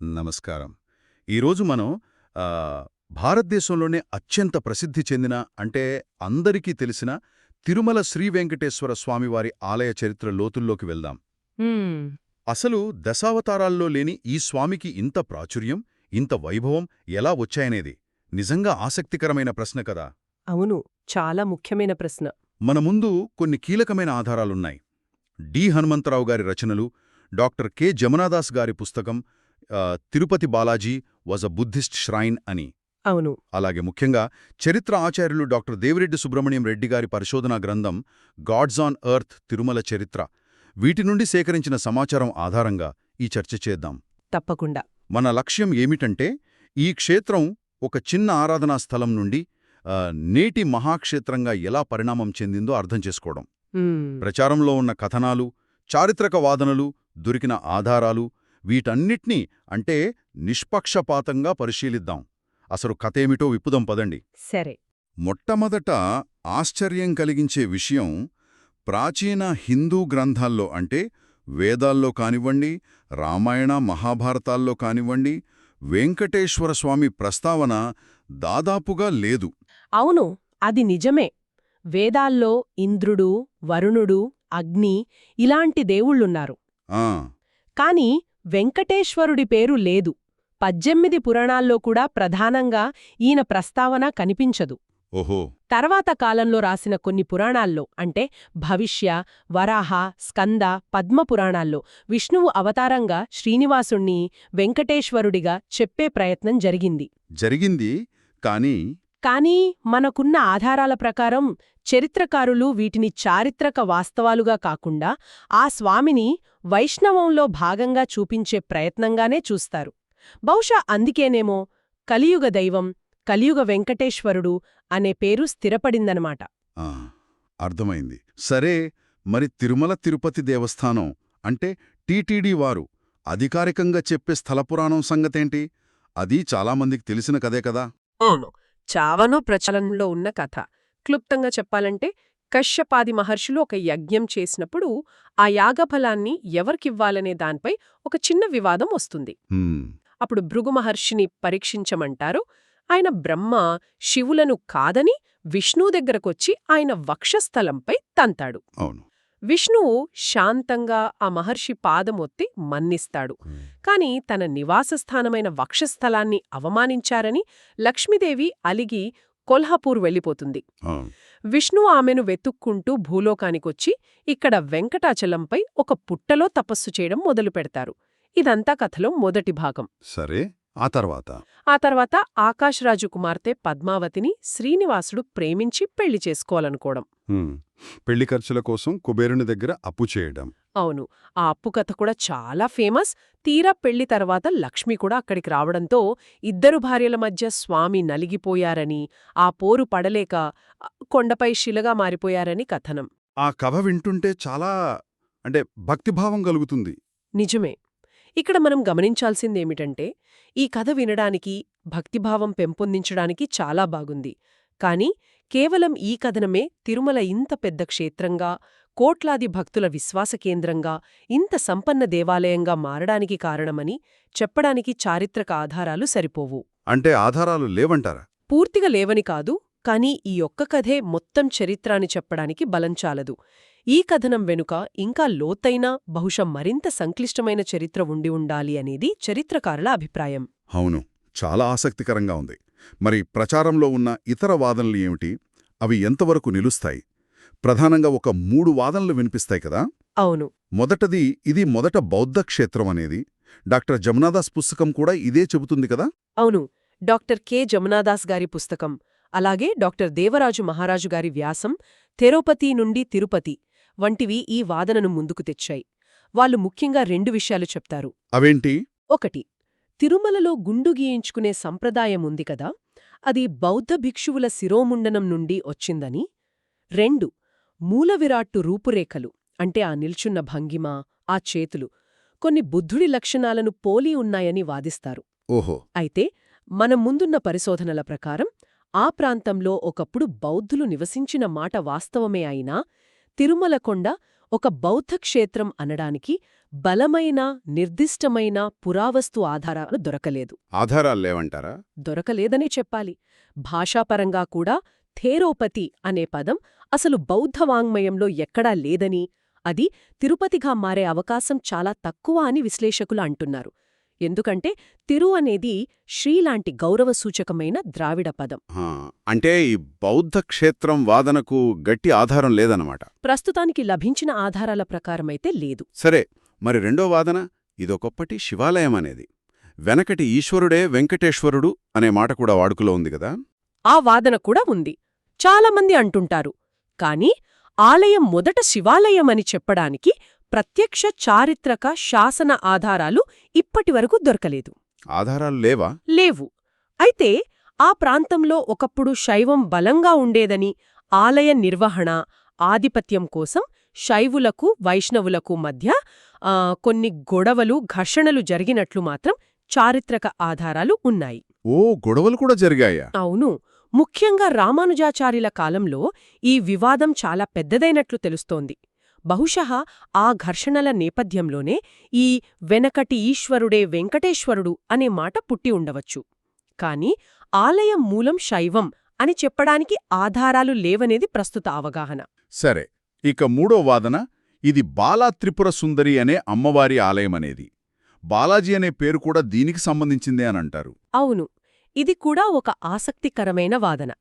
నమస్కారం. ఈరోజు మనం భారతదేశంలోనే అత్యంత ప్రసిద్ధి చెందిన అంటే అందరికీ తెలిసిన తిరుమల శ్రీ వెంకటేశ్వర స్వామివారి ఆలయ చరిత్ర లోతుల్లోకి వెళ్దాం. అసలు దశావతారాల్లో లేని ఈ స్వామికి ఇంత ప్రాచుర్యం ఇంత వైభవం ఎలా వచ్చాయనేది నిజంగా ఆసక్తికరమైన ప్రశ్న కదా. అవును చాలా ముఖ్యమైన ప్రశ్న. మన ముందు కొన్ని కీలకమైన ఆధారాలున్నాయి. డి. హనుమంతరావు గారి రచనలు డాక్టర్ కె. జమునాదాస్ గారి పుస్తకం Tirupati Balaji was a Buddhist shrine అని. అవును. అలాగే ముఖ్యంగా చరిత్ర ఆచార్యులు డాక్టర్ దేవిరెడ్డి సుబ్రహ్మణ్యం రెడ్డి గారి పరిశోధనా గ్రంథం గాడ్స్ ఆన్ ఎర్త్ తిరుమల చరిత్ర. వీటి నుండి సేకరించిన సమాచారం ఆధారంగా ఈ చర్చ చేద్దాం. తప్పకుండా. మన లక్ష్యం ఏమిటంటే ఈ క్షేత్రం ఒక చిన్న ఆరాధనా స్థలం నుండి నేటి మహాక్షేత్రంగా ఎలా పరిణామం చెందిందో అర్థం చేసుకోవడం. ప్రచారంలో ఉన్న కథనాలు చారిత్రక వాదనలు దొరికిన ఆధారాలు వీటన్నిట్నీ అంటే నిష్పక్షపాతంగా పరిశీలిద్దాం. అసలు కథేమిటో విప్పుదాం పదండి. సరే. మొట్టమొదట ఆశ్చర్యం కలిగించే విషయం ప్రాచీన హిందూ గ్రంథాల్లో అంటే వేదాల్లో కానివ్వండి రామాయణ మహాభారతాల్లో కానివ్వండి వెంకటేశ్వర స్వామి ప్రస్తావన దాదాపుగా లేదు. అవును అది నిజమే. వేదాల్లో ఇంద్రుడు వరుణుడు అగ్ని ఇలాంటి దేవుళ్ళున్నారు. ఆ. కాని వెంకటేశ్వరుడి పేరు లేదు. పద్దెనిమిది పురాణాల్లో కూడా ప్రధానంగా ఈయన ప్రస్తావన కనిపించదు. ఓహో! తర్వాత కాలంలో రాసిన కొన్ని పురాణాల్లో అంటే భవిష్య వరాహ స్కంద పద్మ పురాణాల్లో విష్ణువు అవతారంగా శ్రీనివాసుణ్ణి వెంకటేశ్వరుడిగా చెప్పే ప్రయత్నం జరిగింది. జరిగింది కానీ కానీ మనకున్న ఆధారాల ప్రకారం చరిత్రకారులు వీటిని చారిత్రక వాస్తవాలుగా కాకుండా ఆ స్వామిని వైష్ణవంలో భాగంగా చూపించే ప్రయత్నంగానే చూస్తారు. బహుశా అందుకేనేమో కలియుగ దైవం కలియుగ వెంకటేశ్వరుడు అనే పేరు స్థిరపడిందనమాట. ఆ, అర్థమైంది. సరే మరి తిరుమల తిరుపతి దేవస్థానం అంటే టీటీడీ వారు అధికారికంగా చెప్పే స్థలపురాణం సంగతేంటి? అది చాలామందికి తెలిసిన కదే కదా? అవును. చావనో ప్రచలనంలో ఉన్న కథ. క్లుప్తంగా చెప్పాలంటే కశ్యపాది మహర్షులు ఒక యజ్ఞం చేసినప్పుడు ఆ యాగఫలాన్ని ఎవరికివ్వాలనే దానిపై ఒక చిన్న వివాదం వస్తుంది. అప్పుడు భృగు మహర్షిని పరీక్షించమంటారు. ఆయన బ్రహ్మ శివులను కాదని విష్ణు దగ్గరకొచ్చి ఆయన వక్షస్థలంపై తంతాడు. అవును. విష్ణువు శాంతంగా ఆ మహర్షి పాదమొత్తి మన్నిస్తాడు. కాని తన నివాసస్థానమైన వక్షస్థలాన్ని అవమానించారని లక్ష్మీదేవి అలిగి కొల్హాపూర్ వెళ్ళిపోతుంది. విష్ణు ఆమెను వెతుక్కుంటూ భూలోకానికొచ్చి ఇక్కడ వెంకటాచలంపై ఒక పుట్టలో తపస్సు చేయడం మొదలుపెడతారు. ఇదంతా కథలో మొదటి భాగం. సరే. ఆ తర్వాత? ఆ తర్వాత ఆకాశరాజు కుమార్తె పద్మావతిని శ్రీనివాసుడు ప్రేమించి పెళ్ళి చేసుకోవాలనుకోవడం. పెళ్ళి ఖర్చుల కోసం కుబేరుని దగ్గర అప్పు చేయడం. అవును. ఆ అప్పు కథ కూడా చాలా ఫేమస్. తీరా పెళ్ళి తర్వాత లక్ష్మి కూడా అక్కడికి రావడంతో ఇద్దరు భార్యల మధ్య స్వామి నలిగిపోయారని ఆ పోరు పడలేక కొండపై శిలగా మారిపోయారని కథనం. ఆ కథ వింటుంటే చాలా అంటే భక్తిభావం కలుగుతుంది. నిజమే. ఇక్కడ మనం గమనించాల్సిందేమిటంటే ఈ కథ వినడానికి భక్తిభావం పెంపొందించడానికి చాలా బాగుంది. కాని కేవలం ఈ కథనమే తిరుమల ఇంత పెద్ద క్షేత్రంగా కోట్లాది భక్తుల విశ్వాస కేంద్రంగా ఇంత సంపన్న దేవాలయంగా మారడానికి కారణమని చెప్పడానికి చారిత్రక ఆధారాలు సరిపోవు. అంటే ఆధారాలు లేవంటారా? పూర్తిగా లేవని కాదు కానీ ఈ ఒక్క కథే మొత్తం చరిత్ర అని చెప్పడానికి బలం చాలదు. ఈ కథనం వెనుక ఇంకా లోతైన బహుశా మరింత సంక్లిష్టమైన చరిత్ర ఉండి ఉండాలి అనేది చరిత్రకారుల అభిప్రాయం. అవును చాలా ఆసక్తికరంగా ఉంది. మరి ప్రచారంలో ఉన్న ఇతర వాదనలు ఏమిటి? అవి ఎంతవరకు నిలుస్తాయి? ప్రధానంగా ఒక మూడు వాదనలు వినిపిస్తాయి కదా? అవును. మొదటది ఇది మొదట బౌద్ధ క్షేత్రం అనేది. డాక్టర్ జమునాదాస్ పుస్తకం కూడా ఇదే చెబుతుంది కదా? అవును డాక్టర్ కె. జమునాదాస్ గారి పుస్తకం అలాగే డాక్టర్ దేవరాజు మహారాజు గారి వ్యాసం తెరోపతి నుండి తిరుపతి వంటివి ఈ వాదనను ముందుకు తెచ్చాయి. వాళ్ళు ముఖ్యంగా రెండు విషయాలు చెప్తారు. అవేంటి? ఒకటి తిరుమలలో గుండు గీయించుకునే సంప్రదాయం ఉంది కదా అది బౌద్ధ భిక్షువుల శిరోముండనం నుండి వచ్చిందని. రెండు మూలవిరాట్టు రూపురేఖలు అంటే ఆ నిల్చున్న భంగిమ ఆ చేతులు కొన్ని బుద్ధుడి లక్షణాలను పోలి ఉన్నాయని వాదిస్తారు. ఓహో. అయితే మనం ముందున్న పరిశోధనల ప్రకారం ఆ ప్రాంతంలో ఒకప్పుడు బౌద్ధులు నివసించిన మాట వాస్తవమే అయినా తిరుమలకొండ ఒక బౌద్ధ క్షేత్రం అనడానికి బలమైన నిర్దిష్టమైన పురావస్తు ఆధారాలు దొరకలేదు. ఆధారాలు లేవంటారా? దొరకలేదనే చెప్పాలి. భాషాపరంగా కూడా థేరోపతి అనే పదం అసలు బౌద్ధ వాంగ్మయంలో ఎక్కడా లేదని అది తిరుపతిగా మారే అవకాశం చాలా తక్కువ అని విశ్లేషకులు అంటున్నారు. ఎందుకంటే తిరు అనేది శ్రీలాంటి గౌరవ సూచకమైన ద్రావిడ పదం. అంటే ఈ బౌద్ధ క్షేత్రం వాదనకు గట్టి ఆధారం లేదన్నమాట. ప్రస్తుతానికి లభించిన ఆధారాల ప్రకారమైతే లేదు. సరే మరి రెండో వాదన ఇదొకప్పటి శివాలయం అనేది. వెనకటి ఈశ్వరుడే వెంకటేశ్వరుడు అనే మాట కూడా వాడుకలో ఉంది కదా? ఆ వాదన కూడా ఉంది. చాలామంది అంటుంటారు కాని ఆలయం మొదట శివాలయమని చెప్పడానికి ప్రత్యక్ష చారిత్రక శాసన ఆధారాలు ఇప్పటివరకు దొరకలేదు. ఆధారాలు లేవా? లేవు. అయితే ఆ ప్రాంతంలో ఒకప్పుడు శైవం బలంగా ఉండేదని ఆలయ నిర్వహణ ఆధిపత్యం కోసం శైవులకు వైష్ణవులకు మధ్య కొన్ని గొడవలు ఘర్షణలు జరిగినట్లు మాత్రం చారిత్రక ఆధారాలు ఉన్నాయి. ఓ గొడవలు కూడా జరిగాయా? అవును. ముఖ్యంగా రామానుజాచార్యుల కాలంలో ఈ వివాదం చాలా పెద్దదైనట్లు తెలుస్తోంది. బహుశః ఆ ఘర్షణల నేపథ్యంలోనే ఈ వెనకటి ఈశ్వరుడే వెంకటేశ్వరుడు అనే మాట పుట్టి ఉండవచ్చు. కాని ఆలయం మూలం శైవం అని చెప్పడానికి ఆధారాలు లేవనేది ప్రస్తుత అవగాహన. సరే ఇక మూడో వాదన ఇది బాలా త్రిపుర సుందరి అనే అమ్మవారి ఆలయమనేది బాలాజీ అనే పేరు కూడా దీనికి సంబంధించిందే అని అంటారు. అవును ఇది కూడా ఒక ఆసక్తికరమైన వాదన.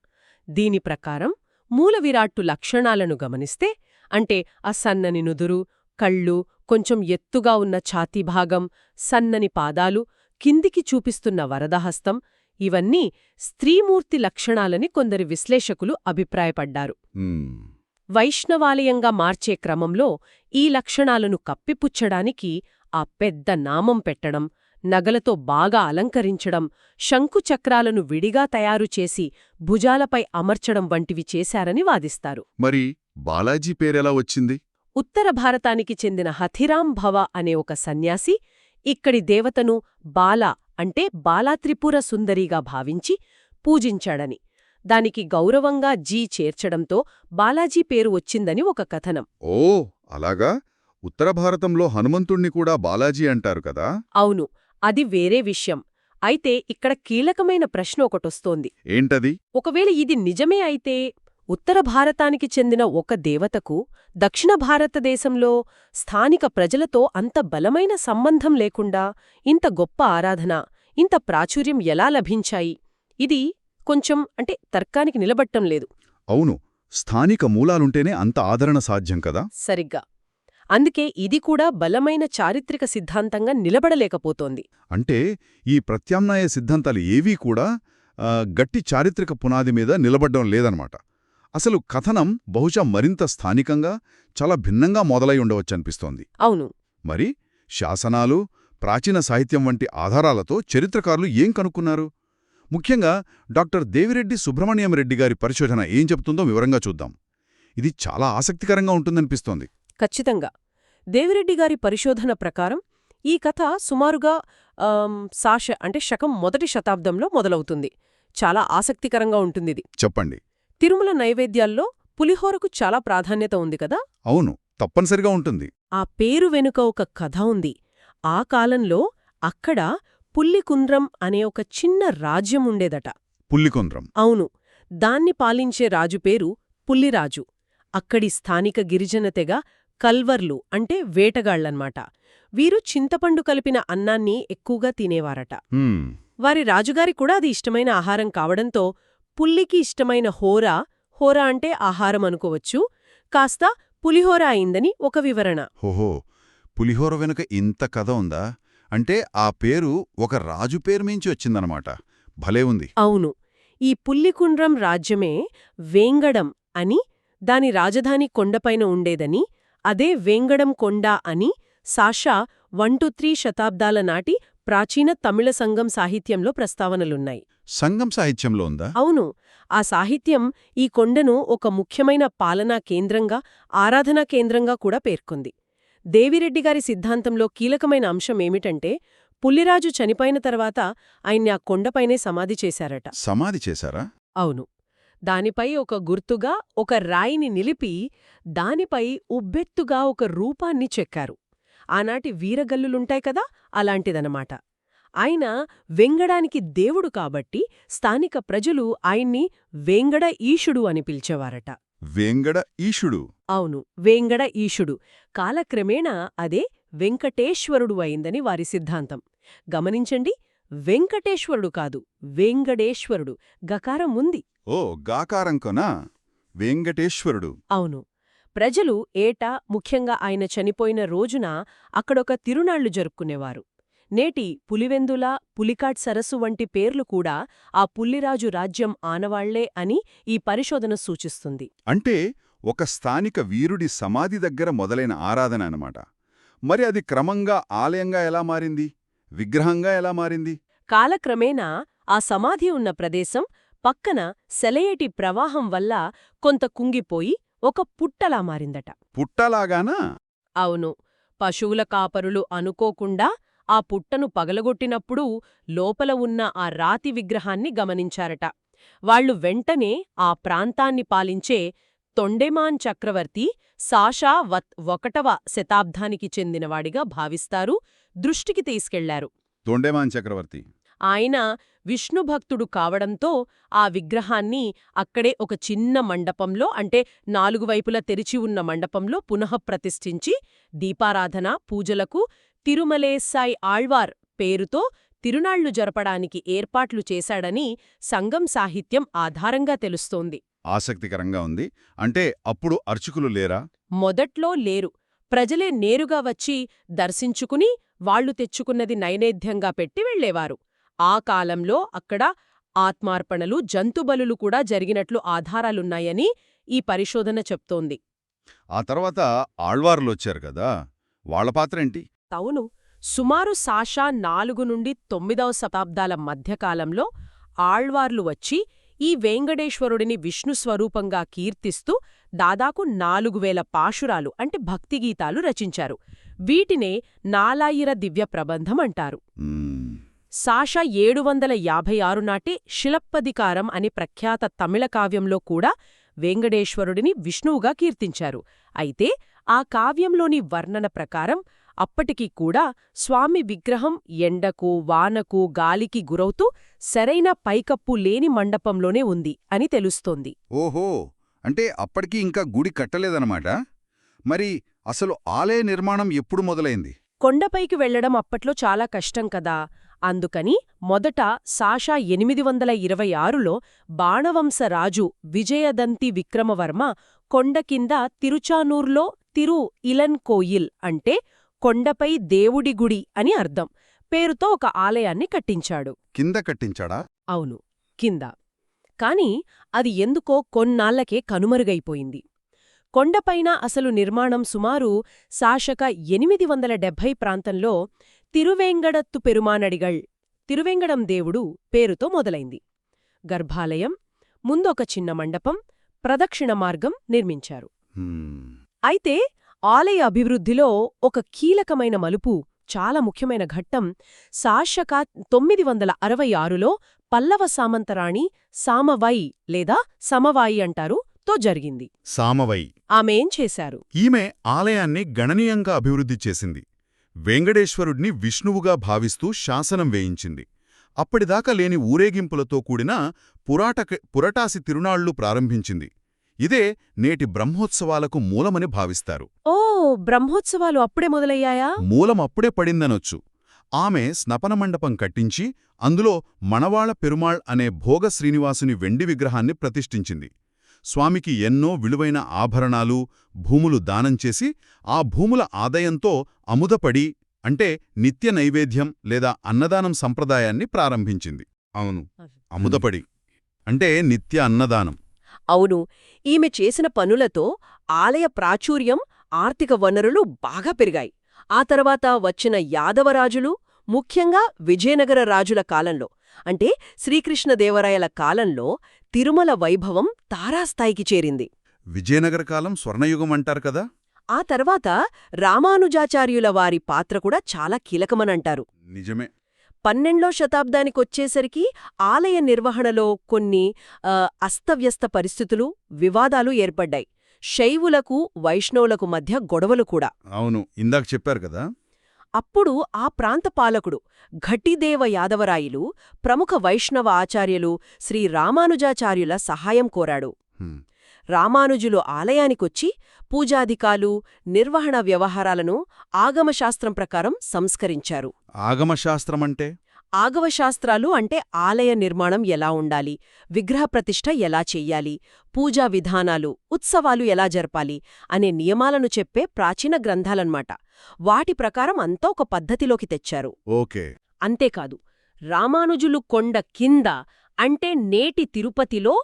దీని ప్రకారం మూల విరాట్టు లక్షణాలను గమనిస్తే అంటే అసన్నని నుదురు కళ్ళు కొంచెం ఎత్తుగా ఉన్న ఛాతీ భాగం సన్నని పాదాలు కిందికి చూపిస్తున్న వరదహస్తం ఇవన్నీ స్త్రీమూర్తి లక్షణాలని కొందరి విశ్లేషకులు అభిప్రాయపడ్డారు. వైష్ణవాలయంగా మార్చే క్రమంలో ఈ లక్షణాలను కప్పిపుచ్చడానికి ఆ పెద్ద నామం పెట్టడం నగలతో బాగా అలంకరించడం శంకుచక్రాలను విడిగా తయారుచేసి భుజాలపై అమర్చడం వంటివి చేశారని వాదిస్తారు. మరి బాలాజీ పేరెలా వచ్చింది? ఉత్తర భారతానికి చెందిన హథిరాం భవ అనే ఒక సన్యాసి ఇక్కడి దేవతను బాల అంటే బాలాత్రిపుర సుందరిగా భావించి పూజించాడని దానికి గౌరవంగా జీ చేర్చడంతో బాలాజీ పేరు వచ్చిందని ఒక కథనం. ఓ అలాగా? ఉత్తర భారతంలో హనుమంతుణ్ణి కూడా బాలాజీ అంటారు కదా? అవును అది వేరే విషయం. అయితే ఇక్కడ కీలకమైన ప్రశ్న ఒకటొస్తోంది. ఏంటది? ఒకవేళ ఇది నిజమే అయితే ఉత్తర భారతానికి చెందిన ఒక దేవతకు దక్షిణ భారతదేశంలో స్థానిక ప్రజలతో అంత బలమైన సంబంధం లేకుండా ఇంత గొప్ప ఆరాధన ఇంత ప్రాచుర్యం ఎలా లభించాయి? ఇది కొంచెం అంటే తర్కానికి నిలబట్టం లేదు. అవును స్థానిక మూలాలుంటేనే అంత ఆదరణ సాధ్యం కదా? సరిగ్గా. అందుకే ఇది కూడా బలమైన చారిత్రక సిద్ధాంతంగా నిలబడలేకపోతోంది. అంటే ఈ ప్రత్యామ్నాయ సిద్ధాంతాలు ఏవీ కూడా గట్టి చారిత్రక పునాది మీద నిలబడ్డం లేదనమాట. అసలు కథనం బహుశా మరింత స్థానికంగా చాలా భిన్నంగా మొదలై ఉండవచ్చనిపిస్తోంది. అవును. మరి శాసనాలు ప్రాచీన సాహిత్యం వంటి ఆధారాలతో చరిత్రకారులు ఏం కనుక్కున్నారు? ముఖ్యంగా డాక్టర్ దేవిరెడ్డి సుబ్రహ్మణ్యం రెడ్డి గారి పరిశోధన ఏం చెప్తుందో వివరంగా చూద్దాం. ఇది చాలా ఆసక్తికరంగా ఉంటుందనిపిస్తోంది. ఖచ్చితంగా. దేవిరెడ్డి గారి పరిశోధన ప్రకారం ఈ కథ సుమారుగా సాష అంటే శకం మొదటి శతాబ్దంలో మొదలవుతుంది. చాలా ఆసక్తికరంగా ఉంటుందిది. చెప్పండి. తిరుమల నైవేద్యాల్లో పులిహోరకు చాలా ప్రాధాన్యత ఉంది కదా? అవును తప్పనిసరిగా ఉంటుంది. ఆ పేరు వెనుక ఒక కథ ఉంది. ఆ కాలంలో అక్కడ పుల్లికుంద్రం అనే ఒక చిన్న రాజ్యం ఉండేదట. పుల్లికొంద్రం అవును దాన్ని పాలించే రాజు పేరు పుల్లిరాజు. అక్కడి స్థానిక గిరిజన తెగ కల్వర్లు అంటే వేటగాళ్ళన్మాట వీరు చింతపండు కలిపిన అన్నాన్ని ఎక్కువగా తినేవారట. వారి రాజుగారి కూడా అది ఇష్టమైన ఆహారం కావడంతో పుల్లికి ఇష్టమైన హోరా హోరా అంటే ఆహారం అనుకోవచ్చు. కాస్త పులిహోర అయిందని ఒక వివరణ. హోహో పులిహోర వెనుక ఇంత కథ ఉందా? అంటే ఆ పేరు ఒక రాజు పేరు మించి వచ్చిందనమాట భలే ఉంది. అవును. ఈ పుల్లికుండ్రం రాజ్యమే వేంగడం అని దాని రాజధాని కొండపైన ఉండేదని అదే వేంగడం కొండ అని సాషా వన్ టు త్రీ శతాబ్దాల నాటి ప్రాచీన తమిళ సంఘం సాహిత్యంలో ప్రస్తావనలున్నాయి. సంగం సాహిత్యంలో ఉందా? అవును. ఆ సాహిత్యం ఈ కొండను ఒక ముఖ్యమైన పాలనా కేంద్రంగా ఆరాధనా కేంద్రంగా కూడా పేర్కొంది. దేవిరెడ్డి గారి సిద్ధాంతంలో కీలకమైన అంశం ఏమిటంటే పుల్లిరాజు చనిపోయిన తర్వాత ఆయన్ని ఆ కొండపైనే సమాధి చేశారట. సమాధి చేశారా? అవును. దానిపై ఒక గుర్తుగా ఒక రాయిని నిలిపి దానిపై ఉబ్బెత్తుగా ఒక రూపాన్ని చెక్కారు. ఆనాటి వీరగల్లులుంటాయి కదా అలాంటిదనమాట. ఆయన వెంగడానికి దేవుడు కాబట్టి స్థానిక ప్రజలు ఆయన్ని వేంగడ ఈశుడు అని పిలిచేవారట. వేంగడ ఈశుడు అవును వేంగడ ఈశుడు కాలక్రమేణా అదే వెంకటేశ్వరుడు అయిందని వారి సిద్ధాంతం. గమనించండి వెంకటేశ్వరుడు కాదు వేంగడేశ్వరుడు. గకారం ఉంది. ఓ గాకారంకొనా వేంగటేశ్వరుడు అవును. ప్రజలు ఏటా ముఖ్యంగా ఆయన చనిపోయిన రోజున అక్కడొక తిరునాళ్ళు జరుపుకునేవారు. నేటి పులివెందుల పులికాట్ సరస్సు వంటి పేర్లు కూడా ఆ పుల్లిరాజు రాజ్యం ఆనవాళ్ళే అని ఈ పరిశోధన సూచిస్తుంది. అంటే ఒక స్థానిక వీరుడి సమాధి దగ్గర మొదలైన ఆరాధన అన్నమాట. మరి అది క్రమంగా ఆలయంగా ఎలా మారింది? విగ్రహంగా ఎలా మారింది? కాలక్రమేణా ఆ సమాధి ఉన్న ప్రదేశం పక్కన సెలయేటి ప్రవాహం వల్ల కొంత కుంగిపోయి ఒక పుట్టలా మారిందట. పుట్టలాగానా? అవును. పశువుల కాపరులు అనుకోకుండా ఆ పుట్టను పగలగొట్టినప్పుడు లోపల ఉన్న ఆ రాతి విగ్రహాన్ని గమనించారట. వాళ్ళు వెంటనే ఆ ప్రాంతాన్ని పాలించే తొండెమాన్ చక్రవర్తి సాషా వత్ ఒకటవ శతాబ్దానికి చెందినవాడిగా భావిస్తారు దృష్టికి తీసుకెళ్ళారు. తొండేమాన్ చక్రవర్తి. ఆయన విష్ణుభక్తుడు కావడంతో ఆ విగ్రహాన్ని అక్కడే ఒక చిన్న మండపంలో అంటే నాలుగు వైపులా తెరిచి ఉన్న మండపంలో పునఃప్రతిష్ఠించి దీపారాధన పూజలకు తిరుమలేసాయ్ ఆళ్వార్ పేరుతో తిరునాళ్ళు జరపడానికి ఏర్పాట్లు చేశాడని సంగం సాహిత్యం ఆధారంగా తెలుస్తోంది. ఆసక్తికరంగా ఉంది. అంటే అప్పుడు అర్చకులు లేరా? మొదట్లో లేరు. ప్రజలే నేరుగా వచ్చి దర్శించుకుని వాళ్ళు తెచ్చుకున్నది నైవేద్యంగా పెట్టి వెళ్ళేవారు ఆ కాలంలో అక్కడ ఆత్మార్పణలు జంతుబలులు కూడా జరిగినట్లు ఆధారాలున్నాయని ఈ పరిశోధన చెప్తోంది. ఆ తర్వాత ఆళ్వార్లు వచ్చారు కదా! వాళ్ళ పాత్ర ఏంటి? తవును సుమారు సాషా నాలుగు నుండి తొమ్మిదవ శతాబ్దాల మధ్యకాలంలో ఆళ్వార్లు వచ్చి ఈ వేంగడేశ్వరుడిని విష్ణు స్వరూపంగా కీర్తిస్తూ దాదాపు నాలుగు వేల పాశురాలు అంటే భక్తిగీతాలు రచించారు. వీటినే నాలాయిర దివ్య ప్రబంధం అంటారు. సాషా ఏడు వందల యాభై ఆరు నాటి శిలప్పదికారం అని ప్రఖ్యాత తమిళ కావ్యంలో కూడా వేంగడేశ్వరుడిని విష్ణువుగా కీర్తించారు. అయితే ఆ కావ్యంలోని వర్ణన ప్రకారం అప్పటికీ కూడా స్వామి విగ్రహం ఎండకు వానకు గాలికి గురవుతూ సరైన పైకప్పు లేని మండపంలోనే ఉంది అని తెలుస్తోంది. ఓహో! అంటే అప్పటికి ఇంకా గుడి కట్టలేదన్నమాట? మరి అసలు ఆలయ నిర్మాణం ఎప్పుడు మొదలైంది? కొండపైకి వెళ్ళడం అప్పట్లో చాలా కష్టం కదా! అందుకని మొదట సాషా ఎనిమిది వందల ఇరవై ఆరులో బాణవంశ రాజు విజయదంతి విక్రమవర్మ కొండ కింద తిరుచానూర్లో తిరు ఇలన్ కోయిల్ అంటే కొండపై దేవుడి గుడి అని అర్థం. పేరుతో ఒక ఆలయాన్ని కట్టించాడు. కింద కట్టించాడా? అవును కింద. కాని అది ఎందుకో కొన్నాళ్ళకే కనుమరుగైపోయింది. కొండపైన అసలు నిర్మాణం సుమారు శాశక ఎనిమిది వందల డెబ్భై ప్రాంతంలో తిరువేంగడత్తు పెరుమానడిగళ్. తిరువేంగడం దేవుడు పేరుతో మొదలైంది. గర్భాలయం ముందొక చిన్న మండపం ప్రదక్షిణ మార్గం నిర్మించారు. అయితే ఆలయ అభివృద్ధిలో ఒక కీలకమైన మలుపు చాలా ముఖ్యమైన ఘట్టం సాశక తొమ్మిది వందల అరవై ఆరులో పల్లవ సామంతరాణి సామవై లేదా సమవాయి అంటారు తో జరిగింది. సామవై. ఆమెం చేశారు? ఈమె ఆలయాన్ని గణనీయంగా అభివృద్ధి చేసింది. వెంగడేశ్వరుడిని విష్ణువుగా భావిస్తూ శాసనం వేయించింది. అప్పటిదాకా లేని ఊరేగింపులతో కూడిన పురాటక పురటాసి తిరునాళ్ళు ప్రారంభించింది. ఇదే నేటి బ్రహ్మోత్సవాలకు మూలమని భావిస్తారు. ఓ బ్రహ్మోత్సవాలు అప్పుడే మొదలయ్యాయా? మూలం అప్పుడే పడిందనొచ్చు. ఆమె స్నపన మండపం కట్టించి అందులో మణవాళ పెరుమాళ్ అనే భోగ శ్రీనివాసుని వెండి విగ్రహాన్ని ప్రతిష్ఠించింది. స్వామికి ఎన్నో విలువైన ఆభరణాలు భూములు దానం చేసి ఆ భూముల ఆదాయంతో అముదపడి అంటే నిత్య నైవేద్యం లేదా అన్నదానం సంప్రదాయాన్ని ప్రారంభించింది. అవును. అముదపడి అంటే నిత్య అన్నదానం. అవును. ఈమె చేసిన పనులతో ఆలయ ప్రాచుర్యం ఆర్థిక వనరులు బాగా పెరిగాయి. ఆ తర్వాత వచ్చిన యాదవరాజులు ముఖ్యంగా విజయనగర రాజుల కాలంలో అంటే శ్రీకృష్ణదేవరాయల కాలంలో తిరుమల వైభవం తారాస్థాయికి చేరింది. విజయనగర కాలం స్వర్ణయుగం అంటారు కదా? ఆ తర్వాత రామానుజాచార్యుల వారి పాత్ర కూడా చాలా కీలకమనంటారు. నిజమే. పన్నెండో శతాబ్దానికొచ్చేసరికి ఆలయ నిర్వహణలో కొన్ని అస్తవ్యస్త పరిస్థితులు వివాదాలు ఏర్పడ్డాయి. శైవులకు వైష్ణవులకు మధ్య గొడవలు కూడా. అవును ఇందాక చెప్పారు కదా? అప్పుడు ఆ ప్రాంత పాలకుడు ఘట్టిదేవ యాదవరాయలు ప్రముఖ వైష్ణవ ఆచార్యులు శ్రీ రామానుజాచార్యుల సహాయం కోరాడు. రామానుజులు ఆలయానికొచ్చి పూజాధికాలు నిర్వహణ వ్యవహారాలను ఆగమశాస్త్రం ప్రకారం సంస్కరించారు. ఆగమశాస్త్రమంటే? ఆగమశాస్త్రాలు అంటే ఆలయ నిర్మాణం ఎలా ఉండాలి? విగ్రహ ప్రతిష్ఠ ఎలా చెయ్యాలి పూజా విధానాలు ఉత్సవాలు ఎలా జరపాలి? అనే నియమాలను చెప్పే ప్రాచీన గ్రంథాలన్మాట వాటి ప్రకారం అంతా ఒక పద్ధతిలోకి తెచ్చారు. ఓకే. అంతేకాదు రామానుజులు కొండ కింద అంటే నేటి తిరుపతిలో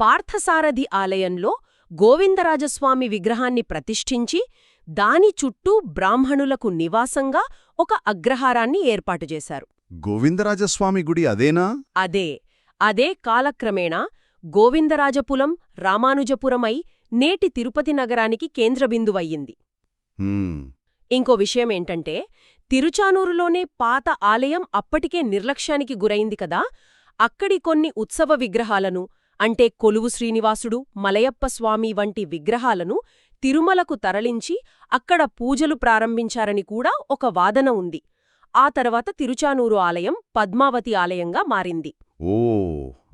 పార్థసారథి ఆలయంలో గోవిందరాజస్వామి విగ్రహాన్ని ప్రతిష్ఠించి దాని చుట్టూ బ్రాహ్మణులకు నివాసంగా ఒక అగ్రహారాన్ని ఏర్పాటు చేశారు. గోవిందరాజస్వామి గుడి అదేనా? అదే. అదే కాలక్రమేణా గోవిందరాజపులం రామానుజపురమై నేటి తిరుపతి నగరానికి కేంద్రబిందువయ్యింది. ఇంకో విషయమేంటంటే తిరుచానూరులోనే పాత ఆలయం అప్పటికే నిర్లక్ష్యానికి గురైంది కదా అక్కడి కొన్ని ఉత్సవ విగ్రహాలను అంటే కొలువు శ్రీనివాసుడు మలయప్ప స్వామి వంటి విగ్రహాలను తిరుమలకు తరలించి అక్కడ పూజలు ప్రారంభించారని కూడా ఒక వాదన ఉంది. ఆ తర్వాత తిరుచానూరు ఆలయం పద్మావతి ఆలయంగా మారింది. ఓ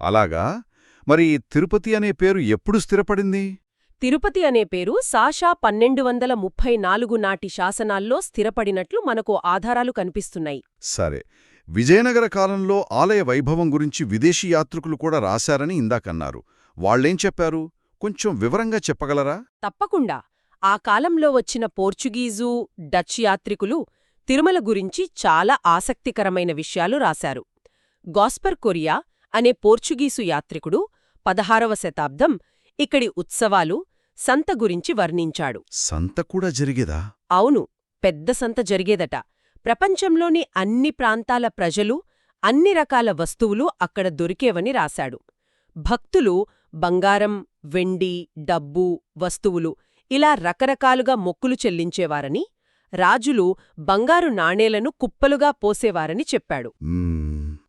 అలాగా? మరి తిరుపతి అనే పేరు ఎప్పుడు స్థిరపడింది? తిరుపతి అనే పేరు సాషా పన్నెండు వందల ముప్పై నాలుగు నాటి శాసనాల్లో స్థిరపడినట్లు మనకు ఆధారాలు కనిపిస్తున్నాయి. సరే. విజయనగర కాలంలో ఆలయ వైభవం గురించి విదేశీ యాత్రికులు కూడా రాశారని ఇందాకన్నారు. వాళ్ళేం చెప్పారు? కొంచెం వివరంగా చెప్పగలరా? తప్పకుండా. ఆ కాలంలో వచ్చిన పోర్చుగీజు డచ్ యాత్రికులు తిరుమల గురించి చాలా ఆసక్తికరమైన విషయాలు రాశారు. గాస్పర్ కొరియా అనే పోర్చుగీసు యాత్రికుడు పదహారవ శతాబ్దం ఇక్కడి ఉత్సవాలు సంత గురించి వర్ణించాడు. సంత కూడా జరిగేదా? అవును పెద్ద సంత జరిగేదట. ప్రపంచంలోని అన్ని ప్రాంతాల ప్రజలు అన్ని రకాల వస్తువులు అక్కడ దొరికేవని రాశాడు. భక్తులు బంగారం వెండి డబ్బు వస్తువులు ఇలా రకరకాలుగా మొక్కులు చెల్లించేవారని రాజులు బంగారు నాణేలను కుప్పలుగా పోసేవారని చెప్పాడు.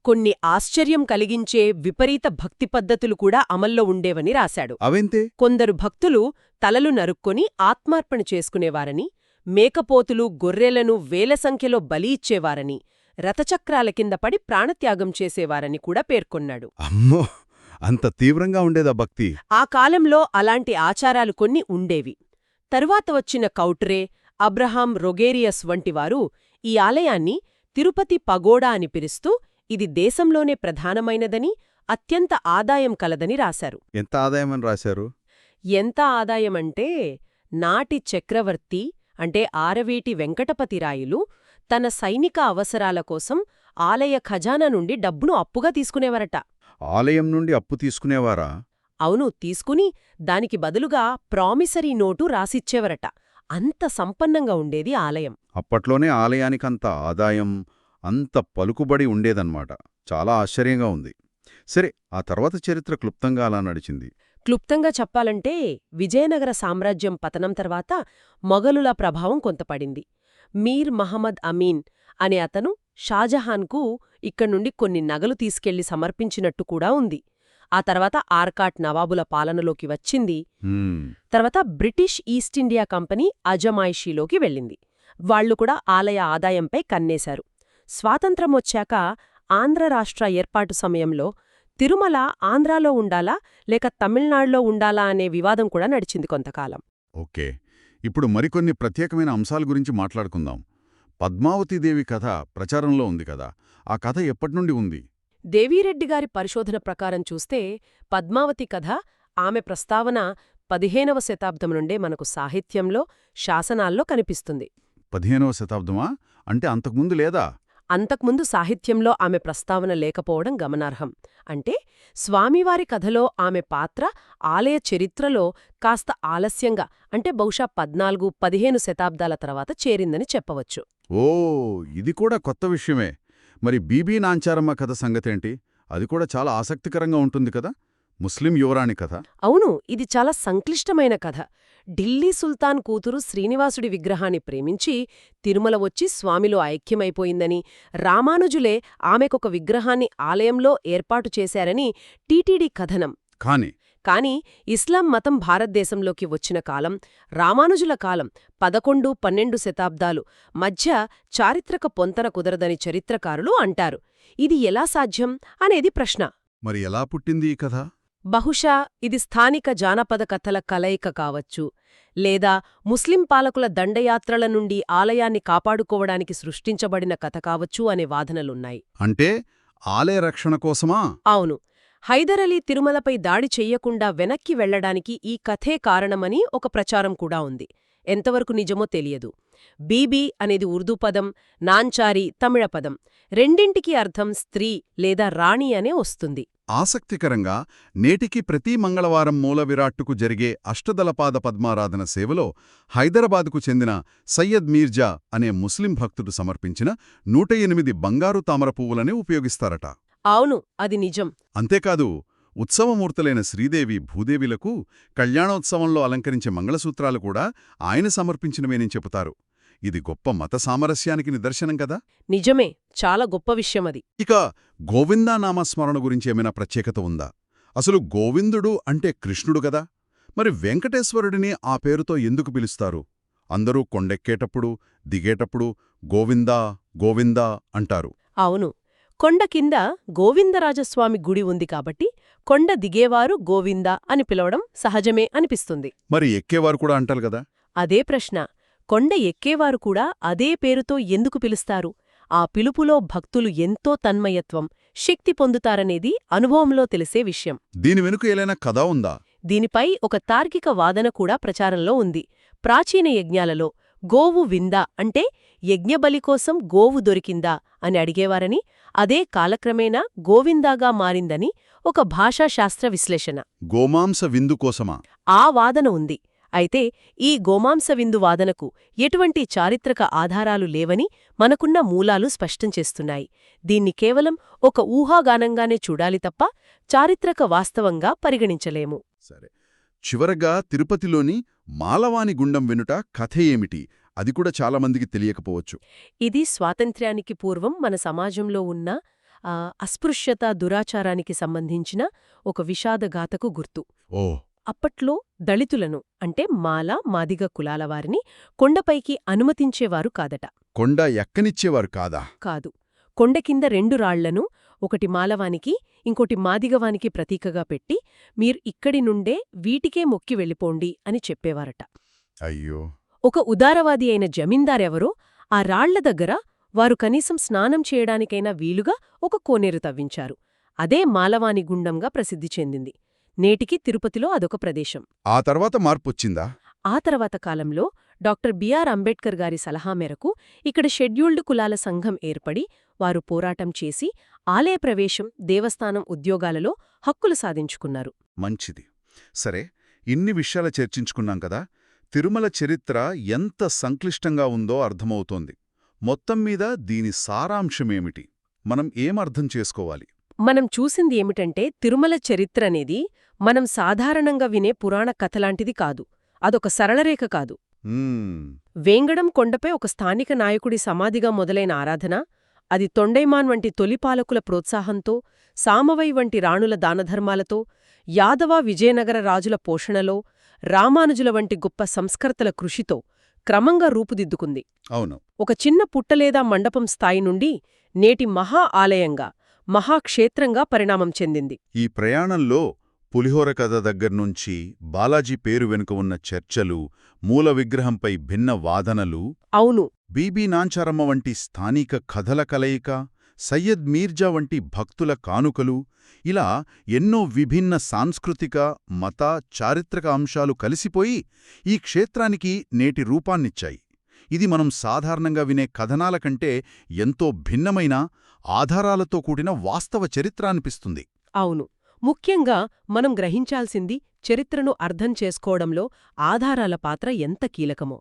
కొన్ని ఆశ్చర్యం కలిగించే విపరీత భక్తి పద్ధతులు కూడా అమల్లో ఉండేవని రాశాడు. అవెంతే? కొందరు భక్తులు తలలు నరుక్కొని ఆత్మార్పణ చేసుకునేవారని మేకపోతులు గొర్రెలను వేల సంఖ్యలో బలి ఇచ్చేవారని రథచక్రాల కింద పడి ప్రాణత్యాగం చేసేవారని కూడా పేర్కొన్నాడు. అమ్మో! అంత తీవ్రంగా ఉండేదా భక్తి? ఆ కాలంలో అలాంటి ఆచారాలు కొన్ని ఉండేవి. తరువాత వచ్చిన కౌట్రే అబ్రహాం రొగేరియస్ వంటివారు ఈ ఆలయాన్ని తిరుపతి పగోడా అని పిలుస్తూ ఇది దేశంలోనే ప్రధానమైనదని అత్యంత ఆదాయం కలదని రాశారు. ఎంత ఆదాయమని రాశారు? ఎంత ఆదాయమంటే నాటి చక్రవర్తి అంటే ఆరవీటి వెంకటపతిరాయలు తన సైనిక అవసరాల కోసం ఆలయ ఖజానా నుండి డబ్బును అప్పుగా తీసుకునేవరట. ఆలయం నుండి అప్పు తీసుకునేవారా? అవును తీసుకుని దానికి బదులుగా ప్రామిసరీ నోటు రాసిచ్చేవరట. అంత సంపన్నంగా ఉండేది ఆలయం. అప్పట్లోనే ఆలయానికంత ఆదాయం అంత పలుకుబడి ఉండేదన్నమాట. చాలా ఆశ్చర్యంగా ఉంది. సరే ఆ తర్వాత చరిత్ర క్లుప్తంగా అలా నడిచింది. క్లుప్తంగా చెప్పాలంటే విజయనగర సామ్రాజ్యం పతనం తర్వాత మొఘలుల ప్రభావం కొంత పడింది. మీర్ మహమ్మద్ అమీన్ అనే అతను షాజహాన్కు ఇక్కడ్నుండి కొన్ని నగలు తీసుకెళ్ళి సమర్పించినట్టు కూడా ఉంది. ఆ తర్వాత ఆర్కాట్ నవాబుల పాలనలోకి వచ్చింది. తర్వాత బ్రిటిష్ ఈస్ట్ ఇండియా కంపెనీ అజమాయిషీలోకి వెళ్ళింది. వాళ్ళు కూడా ఆలయ ఆదాయంపై కన్నేశారు. స్వాతంత్రం వచ్చాక ఆంధ్ర రాష్ట్ర ఏర్పాటు సమయంలో తిరుమల ఆంధ్రాలో ఉండాలా లేక తమిళనాడులో ఉండాలా అనే వివాదం కూడా నడిచింది కొంతకాలం. ఓకే. ఇప్పుడు మరికొన్ని ప్రత్యేకమైన అంశాల గురించి మాట్లాడుకుందాం. పద్మావతీదేవి కథ ప్రచారంలో ఉంది కదా. ఆ కథ ఎప్పటినుండి ఉంది? దేవీరెడ్డి గారి పరిశోధన ప్రకారం చూస్తే పద్మావతి కథ ఆమె ప్రస్తావన పదిహేనవ శతాబ్దం నుండే మనకు సాహిత్యంలో శాసనాల్లో కనిపిస్తుంది. పదిహేనవ శతాబ్దమా? అంటే అంతకుముందు లేదా? అంతకుముందు సాహిత్యంలో ఆమె ప్రస్తావన లేకపోవడం గమనార్హం. అంటే స్వామివారి కథలో ఆమె పాత్ర ఆలయ చరిత్రలో కాస్త ఆలస్యంగా అంటే బహుశా పద్నాలుగు పదిహేను శతాబ్దాల తర్వాత చేరిందని చెప్పవచ్చు. ఓ ఇది కూడా కొత్త విషయమే. మరి బీబీ నాంచారమ్మ కథ సంగతేంటి? అది కూడా చాలా ఆసక్తికరంగా ఉంటుంది కదా? ముస్లిం యువరాణి కథ. అవును ఇది చాలా సంక్లిష్టమైన కథ. ఢిల్లీ సుల్తాన్ కూతురు శ్రీనివాసుడి విగ్రహాన్ని ప్రేమించి తిరుమల వచ్చి స్వామిలో ఐక్యమైపోయిందని రామానుజులే ఆమెకొక విగ్రహాన్ని ఆలయంలో ఏర్పాటు చేశారని టీటీడీ కథనం. కాని కాని ఇస్లాం మతం భారతదేశంలోకి వచ్చిన కాలం రామానుజుల కాలం పదకొండు పన్నెండు శతాబ్దాలు మధ్య చారిత్రక పొంతన కుదరదని చరిత్రకారులు అంటారు. ఇది ఎలా సాధ్యం అనేది ప్రశ్న. మరి ఎలా పుట్టింది ఈ కథ? బహుశా ఇది స్థానిక జానపద కథల కలయిక కావచ్చు లేదా ముస్లిం పాలకుల దండయాత్రల నుండి ఆలయాన్ని కాపాడుకోవడానికి సృష్టించబడిన కథ కావచ్చు అనే వాదనలున్నాయి. అంటే ఆలయ రక్షణ కోసమా? అవును. హైదరలీ తిరుమలపై దాడి చెయ్యకుండా వెనక్కి వెళ్ళడానికి ఈ కథే కారణమని ఒక ప్రచారం కూడా ఉంది. ఎంతవరకు నిజమో తెలియదు. బీబీ అనేది ఉర్దూ పదం నాంచారి తమిళ పదం. రెండింటికి అర్థం స్త్రీ లేదా రాణి అనే వస్తుంది. ఆసక్తికరంగా నేటికి ప్రతి మంగళవారం మూల విరాట్టుకు జరిగే అష్టదలపాద పద్మారాధన సేవలో హైదరాబాదుకు చెందిన సయ్యద్ మీర్జా అనే ముస్లిం భక్తుడు సమర్పించిన నూట ఎనిమిది బంగారు తామర పువ్వులనే ఉపయోగిస్తారట. అవును అది నిజం. అంతేకాదు ఉత్సవమూర్తులైన శ్రీదేవి భూదేవిలకు కళ్యాణోత్సవంలో అలంకరించే మంగళసూత్రాలు కూడా ఆయన సమర్పించినవేనని చెబుతారు. ఇది గొప్ప మత సామరస్యానికి నిదర్శనం కదా? నిజమే చాలా గొప్ప విషయమది ఇక గోవిందా నామస్మరణ గురించి ఏమైనా ప్రత్యేకత ఉందా? అసలు గోవిందుడు అంటే కృష్ణుడు గదా మరి వెంకటేశ్వరుడిని ఆ పేరుతో ఎందుకు పిలుస్తారు? అందరూ కొండెక్కేటప్పుడు దిగేటప్పుడు గోవిందా గోవిందా అంటారు. అవును కొండ కింద గోవిందరాజస్వామి గుడి ఉంది కాబట్టి కొండ దిగేవారు గోవింద అని పిలవడం సహజమే అనిపిస్తుంది. మరి ఎక్కేవారు కూడా అంటారు గదా అదే ప్రశ్న. కొండ ఎక్కేవారు కూడా అదే పేరుతో ఎందుకు పిలుస్తారు? ఆ పిలుపులో భక్తులు ఎంతో తన్మయత్వం శక్తి పొందుతారనేది అనుభవంలో తెలిసే విషయం. దీని వెనుక ఏలైనా కథ ఉందా? దీనిపై ఒక తార్కిక వాదన కూడా ప్రచారంలో ఉంది. ప్రాచీన యజ్ఞాలలో గోవు విందా అంటే యజ్ఞబలి కోసం గోవు దొరికిందా? అని అడిగేవారని అదే కాలక్రమేణా గోవిందాగా మారిందని ఒక భాషాశాస్త్ర విశ్లేషణ. గోమాంస విందు కోసమా? ఆ వాదన ఉంది. అయితే ఈ గోమాంస విందు వాదనకు ఎటువంటి చారిత్రక ఆధారాలు లేవని మనకున్న మూలాలు స్పష్టం చేస్తున్నాయి. దీన్ని కేవలం ఒక ఊహాగానంగానే చూడాలి తప్ప చారిత్రక వాస్తవంగా పరిగణించలేము. సరే. చివరగా తిరుపతిలోని మాలవాని గుండం వెనుట కథ ఏమిటి? అది కూడా చాలామందికి తెలియకపోవచ్చు. ఇది స్వాతంత్ర్యానికి పూర్వం మన సమాజంలో ఉన్న అస్పృశ్యత దురాచారానికి సంబంధించిన ఒక విషాదగాథకు గుర్తు. ఓ. అప్పట్లో దళితులను అంటే మాల మాదిగ కులాల వారిని కొండపైకి అనుమతించేవారు కాదట. కొండ ఎక్కనిచ్చేవారు కాదా? కాదు. కొండ కింద రెండు రాళ్ళను ఒకటి మాలవానికి ఇంకోటి మాదిగవానికి ప్రతీకగా పెట్టి మీరు ఇక్కడి నుండే వీటికే మొక్కి వెళ్ళిపోండి అని చెప్పేవారట. అయ్యో. ఒక ఉదారవాది అయిన జమీందారెవరో ఆ రాళ్ళ దగ్గర వారు కనీసం స్నానం చేయడానికైనా వీలుగా ఒక కోనేరు తవ్వించారు. అదే మాలవాని గుండంగా ప్రసిద్ధి చెందింది. నేటికి తిరుపతిలో అదొక ప్రదేశం. ఆ తర్వాత మార్పొచ్చిందా? ఆ తర్వాత కాలంలో డాక్టర్ బిఆర్ అంబేడ్కర్ గారి సలహా మేరకు ఇక్కడ షెడ్యూల్డ్ కులాల సంఘం ఏర్పడి వారు పోరాటం చేసి ఆలయ ప్రవేశం దేవస్థానం ఉద్యోగాలలో హక్కులు సాధించుకున్నారు. మంచిది. సరే ఇన్ని విషయాలు చర్చించుకున్నాం కదా? తిరుమల చరిత్ర ఎంత సంక్లిష్టంగా ఉందో అర్థమవుతోంది. మొత్తం మీద దీని సారాంశమేమిటి? మనం ఏం అర్థం చేసుకోవాలి? మనం చూసింది ఏమిటంటే తిరుమల చరిత్ర అనేది మనం సాధారణంగా వినే పురాణ కథలాంటిది కాదు. అదొక సరళరేఖ కాదు. వేంగడం కొండపై ఒక స్థానిక నాయకుడి సమాధిగా మొదలైన ఆరాధన అది తొండైమాన్ వంటి తొలి పాలకుల ప్రోత్సాహంతో సామవై వంటి రాణుల దానధర్మాలతో యాదవ విజయనగర రాజుల పోషణలో రామానుజుల వంటి గొప్ప సంస్కర్తల కృషితో క్రమంగా రూపుదిద్దుకుంది. అవును. ఒక చిన్న పుట్ట లేదా మండపం స్థాయి నుండి నేటి మహా ఆలయంగా మహాక్షేత్రంగా పరిణామం చెందింది. ఈ ప్రయాణంలో పులిహోర కథ దగ్గర్నుంచి బాలాజీ పేరు వెనుక ఉన్న చర్చలు మూల విగ్రహంపై భిన్న వాదనలు అవును. బీబీ నాంచారమ్మ వంటి స్థానిక కథల కలయిక సయ్యద్ మీర్జా వంటి భక్తుల కానుకలు ఇలా ఎన్నో విభిన్న సాంస్కృతిక మత చారిత్రక అంశాలు కలిసిపోయి ఈ క్షేత్రానికి నేటి రూపాన్నిచ్చాయి. ఇది మనం సాధారణంగా వినే కథనాల కంటే ఎంతో భిన్నమైన ఆధారాలతో కూడిన వాస్తవ చరిత్ర అనిపిస్తుంది. అవును. ముఖ్యంగా మనం గ్రహించాల్సింది చరిత్రను అర్థం చేసుకోవడంలో ఆధారాల పాత్ర ఎంత కీలకమో.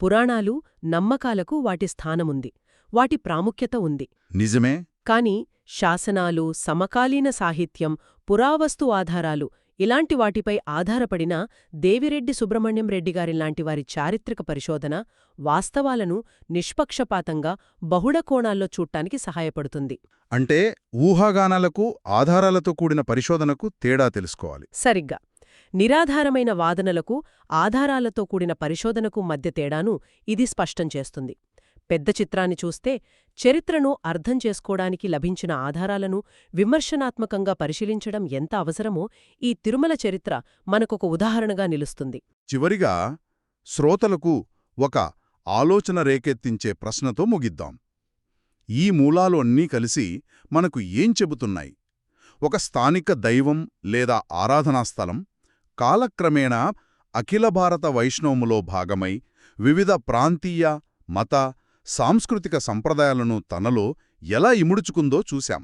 పురాణాలు నమ్మకాలకు వాటి స్థానముంది. వాటి ప్రాముఖ్యత ఉంది. నిజమే. కాని శాసనాలు సమకాలీన సాహిత్యం పురావస్తు ఆధారాలు ఇలాంటి వాటిపై ఆధారపడిన దేవిరెడ్డి సుబ్రహ్మణ్యం రెడ్డి గారిలాంటి వారి చారిత్రక పరిశోధన వాస్తవాలను నిష్పక్షపాతంగా బహుళ కోణాల్లో చూడ్డానికి సహాయపడుతుంది. అంటే ఊహాగానాలకు ఆధారాలతో కూడిన పరిశోధనకు తేడా తెలుసుకోవాలి. సరిగ్గా. నిరాధారమైన వాదనలకు ఆధారాలతో కూడిన పరిశోధనకు మధ్య తేడాను ఇది స్పష్టం చేస్తుంది. పెద్ద చిత్రాన్ని చూస్తే చరిత్రను అర్థం చేసుకోవడానికి లభించిన ఆధారాలను విమర్శనాత్మకంగా పరిశీలించడం ఎంత అవసరమో ఈ తిరుమల చరిత్ర మనకొక ఉదాహరణగా నిలుస్తుంది. చివరిగా శ్రోతలకు ఒక ఆలోచన రేకెత్తించే ప్రశ్నతో ముగిద్దాం. ఈ మూలాలు అన్నీ కలిసి మనకు ఏం చెబుతున్నాయి? ఒక స్థానిక దైవం లేదా ఆరాధనాస్థలం కాలక్రమేణా అఖిల భారత వైష్ణవములో భాగమై వివిధ ప్రాంతీయ మత సాంస్కృతిక సంప్రదాయాలను తనలో ఎలా ఇముడుచుకుందో చూశాం.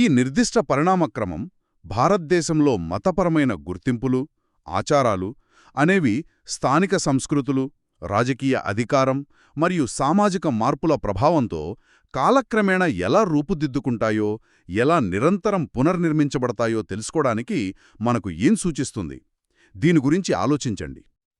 ఈ నిర్దిష్ట పరిణామక్రమం భారతదేశంలో మతపరమైన గుర్తింపులు ఆచారాలు అనేవి స్థానిక సంస్కృతులు రాజకీయ అధికారం మరియు సామాజిక మార్పుల ప్రభావంతో కాలక్రమేణా ఎలా రూపుదిద్దుకుంటాయో ఎలా నిరంతరం పునర్నిర్మించబడతాయో తెలుసుకోవడానికి మనకు ఏం సూచిస్తుంది? దీని గురించి ఆలోచించండి.